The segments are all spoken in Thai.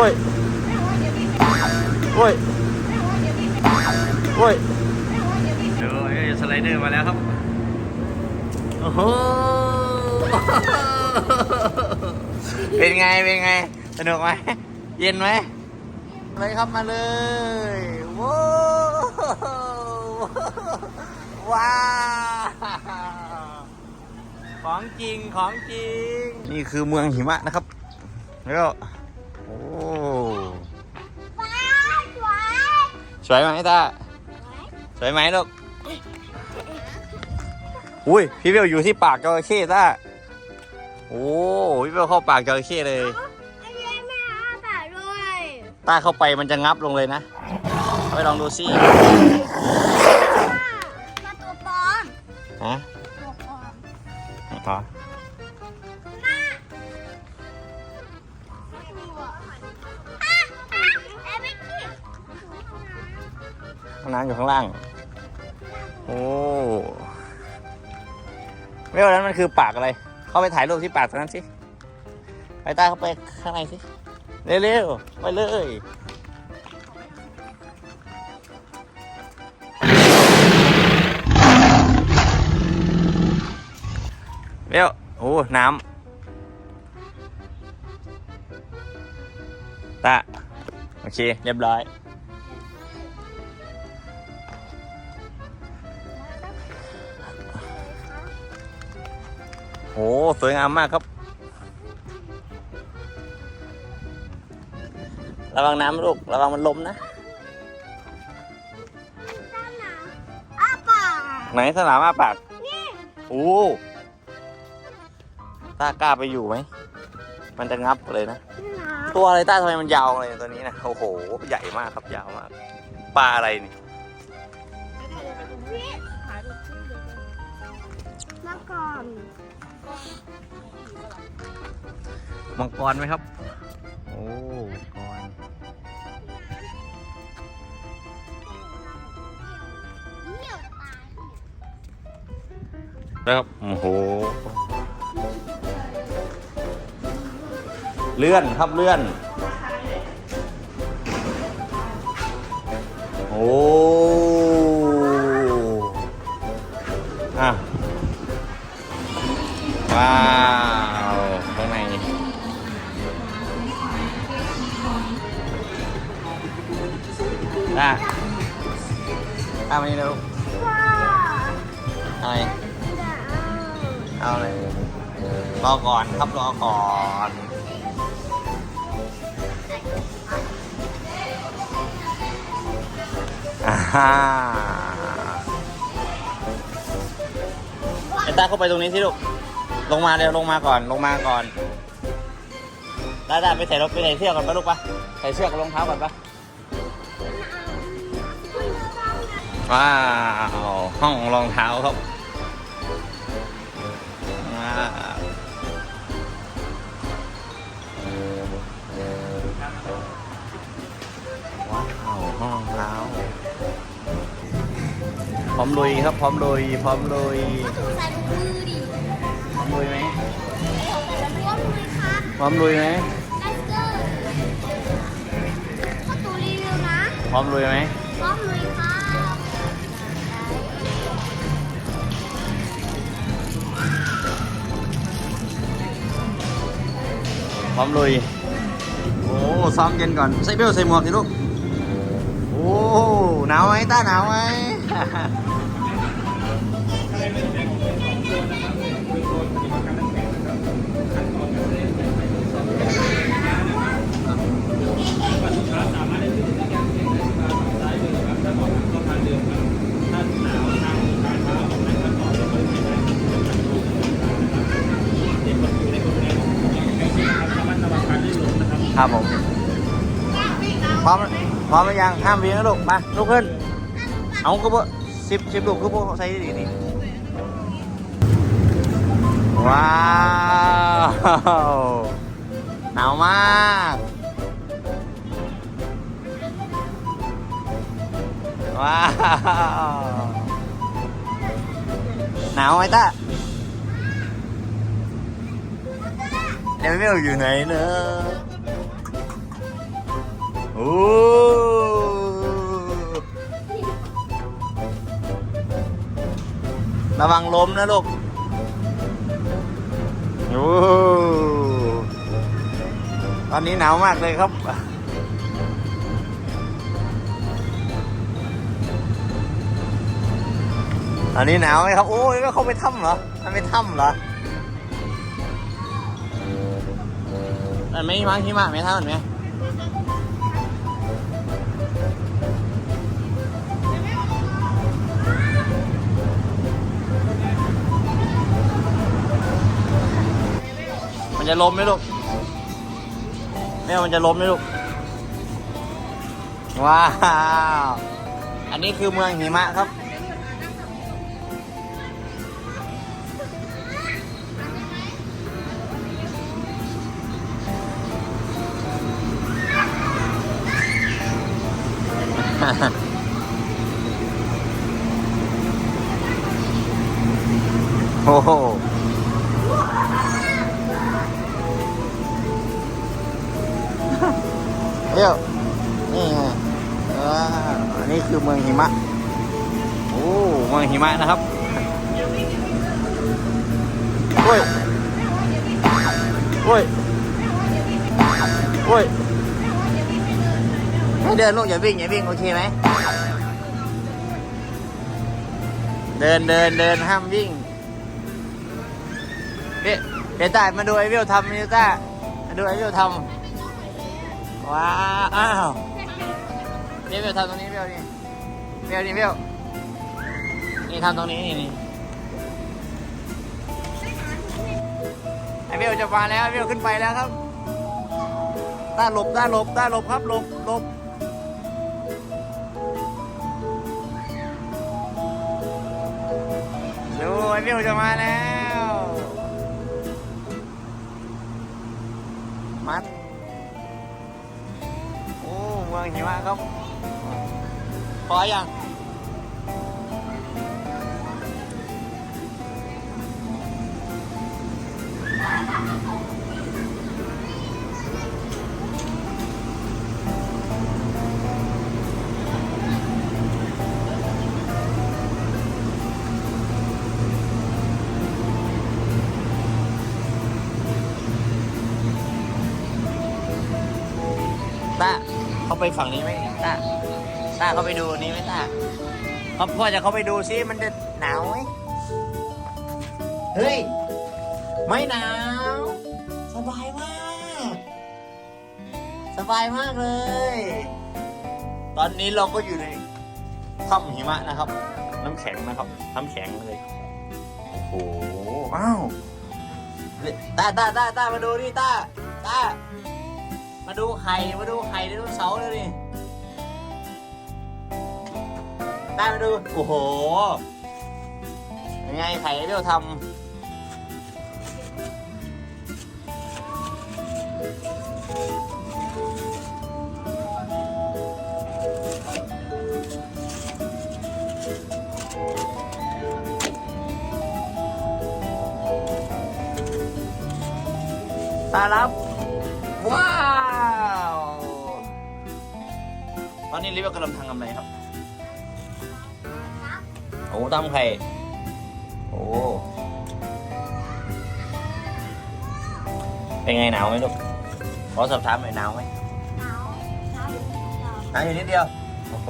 อ้ยโอ้ยโอ้ยเดี๋ยวสไลเดอร์มาแล้วครับ โอ้โห เป็นไง เป็นไง สนุกไหม เย็นไหมไปครับมาเลยว้าวว้าวของจริงของจริง นี่คือเมืองหิมะนะครับ แล้วก็โอ้ วยไหมตาสวยไหมลูก อุ้ยพี่เบลอยู่ที่ปากจระเข้ตาโอ้พี่เบลเข้าปากจระเข้เลยอันนี้แม่อาปากด้วยต้าเข้าไปมันจะงับลงเลยนะเอาไปลองดูสิมาตัวปลอมฮะตัวปลอมอ๋อไม่ ห้องน้ำอยู่ข้างล่าง โอ้ไม่ว่านั้นมันคือปากอะไร เข้าไปถ่ายรูปที่ปากตรงนั้นสิ ไปต้าเข้าไปข้างในสิ เร็วๆ ไปเลยเร็วโอ้ น้ำตาโอเค เรียบร้อย โอ้สวยงามมากครับ ระวังน้ำลูก ระวังมันล้มนะด้านหลังอ้าปากไหนสนามอาปากนี่โอ้ต้ากล้าไปอยู่ไหม มันจะงับเลยนะนี่นะตัวอะไรต้าทำไมมันยาวเลยตัวนี้นะ โอ้โห ใหญ่มากครับยาวมาก ปลาอะไรนี่ นี่ มังกรไหมครับ โอ้มังกรเหี่ยวตายแล้วครับ โอ้โห เลื่อนครับเลื่อน โอ้ ว้าวข้างในได้เอามานี่เร็วว้าอะไรจะเอาอะไรรอก่อนครับรอก่อนอ่าฮ่าไอ้ตาเข้าไปตรงนี้สิลูก ลงมาเร็วลงมาก่อนลงมาก่อนได้ได้ไปใส่รถไปใส่เสื้อก่อนปะลูกปะใส่เสื้อกับรองเท้าก่อนปะว้าวห้องรองเท้าครับว้าวว้าวห้องรองเท้าพร้อมลุยครับพร้อมลุยพร้อมลุย อดิพร้อมลุยไหมใส่ร่วมมือครับพร้อมลุยไหม Let's go เข้าตูรีวิวนะพร้อมลุยไหมพร้อมลุยครับพร้อมลุย โอ้ซ้อมเย็นก่อน ใส่เบลใส่หมวกสิลูก โอ้หนาวไหมต้าหนาวไหม ครับผม พร้อม พร้อมหรือยังห้ามวิ่งนะลูกมาลุกขึ้น เอาก็บ่ สิบสิบลูกก็บ่ใส่ดีนี่ว้าวหนาวมากว้าวหนาวไหมตาเดี๋ยวไม่รู้อยู่ไหนเนอะโอ้ ระวังล้มนะลูกโอ้ตอนนี้หนาวมากเลยครับตอนนี้หนาวไหมครับ โอ้ยก็เข้าไปถ้ำเหรอมันไม่ถ้ำเหรอมันไม่มาหิมะไหมท่ามันไหม จะล้มไหมลูกแม่มันจะล้มไหมลูก ว้าว อันนี้คือเมืองหิมะครับ โอ้โห มืองหิมะนะครับโอ้ยโอ้ยโอ้ยให้เดินลูกอย่าวิ่งอย่าวิ่งโอเคไหมเดินเดินเดินห้ามวิ่งเดี๋ยวเดี๋ยวต้ามาดูไอ้เวลทำนี่ต้ามาดูไอ้เวลทำว้าวอ้าวเวลเวลทำตรงนี้เวลนี่เวลนี่เวล นี่ทำตรงนี้นี่นี่ไอเวลจะมาแล้วไอเวลขึ้นไปแล้วครับต้าหลบต้าหลบต้าหลบครับหลบหลบดูไอ้วิวจะมาแล้ว มันโอ้เมืองหิมะครับ พอยัง ไปฝั่งนี้ไหมต้าต้าเขาไปดูนี้ไหมต้าเขาพ่อจะเขาไปดูซิมันจะหนาวไหมเฮ้ย ไม่หนาว สบายมาก สบายมากเลย ตอนนี้เราก็อยู่ในถ้ำหิมะนะครับ น้ำแข็งนะครับน้ำแข็งเลยโอ้โหอ้าวตาตาตาตามาดูดิตาตา มาดูไข่ มาดูไข่ไดโนเสาร์เลยนี่ได้มาดู โอ้โห ยังไงไข่เรียวทำตาลับ ว้า ตอนนี้ลิเวอร์กำลังทำอะไรครับ โอ้ตั้มไข่โอ้เป็นไงหนาวไหมลูกขอสอบถามหน่อยหนาวไหมหนาวหนาวอยู่นิดเดียวโอ้โห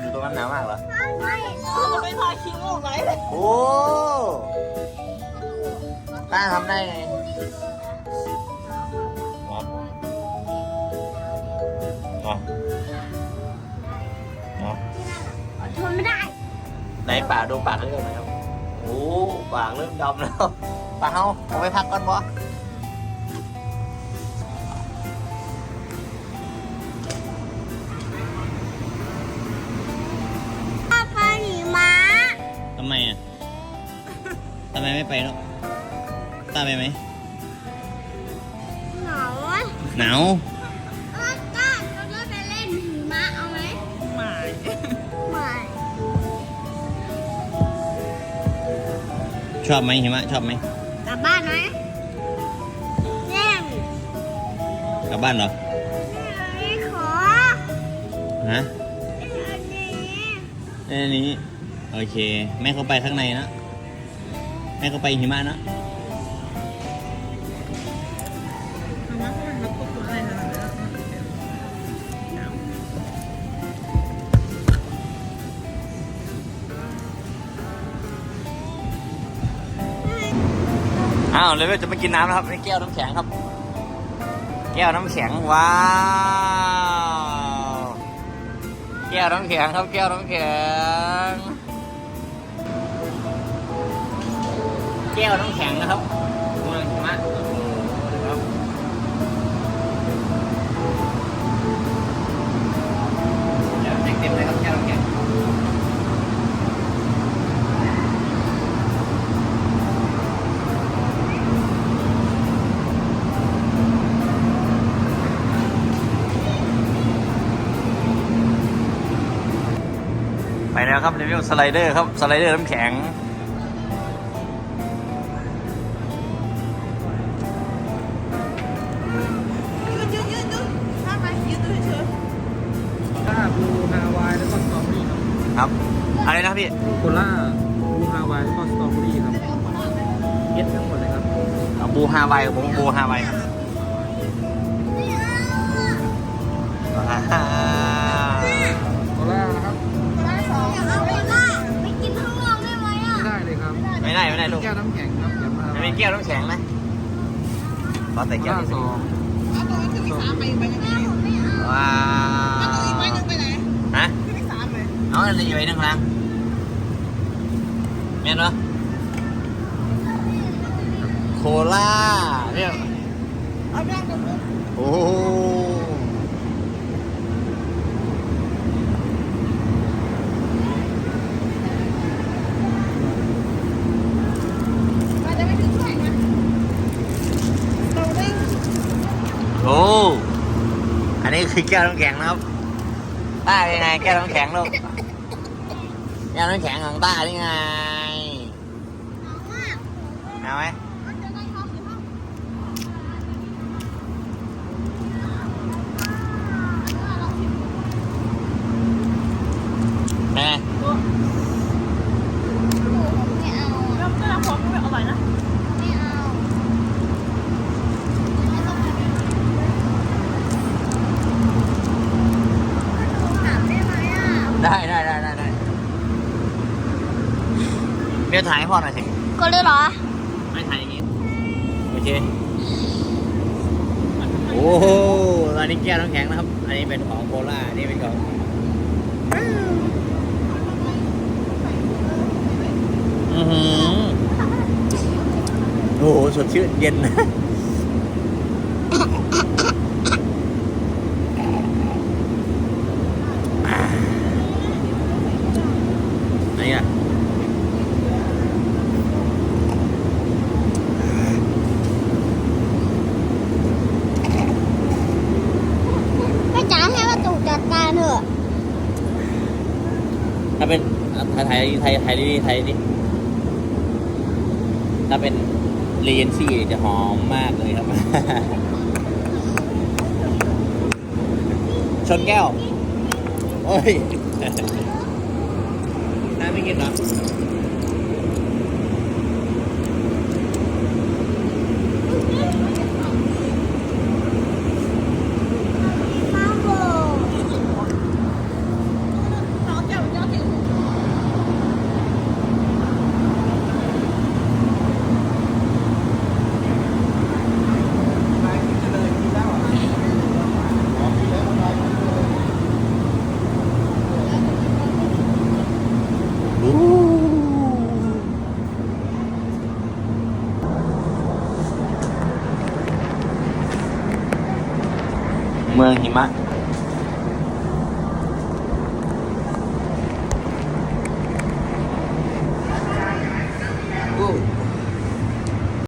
อยู่ตรงนั้นหนาวมากเหรอไม่จะไม่พาคิงออกไหนเลยโอ้ต้าทำได้ไง ปากดูปากเริ่มนะครับโอ้ปากเริ่มดำแล้วปากเอาเอาไปพักก่อนบ่ป้าปลาหิมะทำไมอะทำไมไม่ไปลูกตาไปไหมหนาวอะหนาว ชอบไหมหิมะชอบไหมกลับบ้านไหมเล่นกลับลับบ้านเหรอไม่ขอฮะอันนี้ในนี้โอเคแม่เขาไปข้างในนะแม่เขาไปหิมะนะ อ้าวเลเวลจะมากินน้ำนะครับในแก้วน้ำแข็งครับ แก้วน้ำแข็งว้าวแก้วน้ำแข็งครับ แก้วน้ำแข็ง แก้วน้ำแข็งนะครับ แล้วครับรีวิวสไลเดอร์ครับสไลเดอร์น้ำแข็ง ยืดยืดยืดยืดข้ามไปยืดดูเฉยถ้าบลูฮาวายแล้วก็สตรอเบอรี่ครับครับ อะไรนะพี่โคล่าบลูฮาวายแล้วก็สตรอเบอรี่ครับเย็ดทั้งหมดเลยครับเอาบูฮาวายผมบูฮาวายครับ อ่า ไม่ได้ไม่ได้ลูกแก้วน้ำแข็งครับเดี๋ยวมาจะมีแก้วน้ำแข็งไหมขอแต่โคแก้วล่าที่สสอองงว้าวฮะน้องอะไรอยู่ไอ้นั่งล่างเมียนเหรอโคล่าเนี่ยโอ้โห โอ้อันนี้คือแก้วน้ำแข็งนะครับต้าเป็นไงแก้วน้ำแข็งลูกแก้วน้ำแข็งของต้านี่ไงเอาไหมแม่ ไม่เอา แล้วก็พร้อมไม่อร่อยนะ ไม่เอาถามได้ไหมอะ ได้ได้ได้ได้ได้ เดี๋ยวถ่ายให้พ่อหน่อยสิก็เลยเหรอ ไม่ถ่ายอย่างงี้ โอเค โอ้โหอันนี้แก้วน้ำแข็งนะครับ อันนี้เป็นของโคล่าอันนี้เป็นของอือหือโอ้โหสดชื่นเย็น อ่าอันนี้อะ ไม่จ๋าให้ว่าตูจัดการเถอะ ถ้าเป็น ไทยไทยไทยนี่ไทยนี่ถ้าเป็นเรียนซี่จะหอมมากเลยครับ ชนแก้ว โอ้ยน้าไม่กินเหรอ มาโบ เมืองหิมะ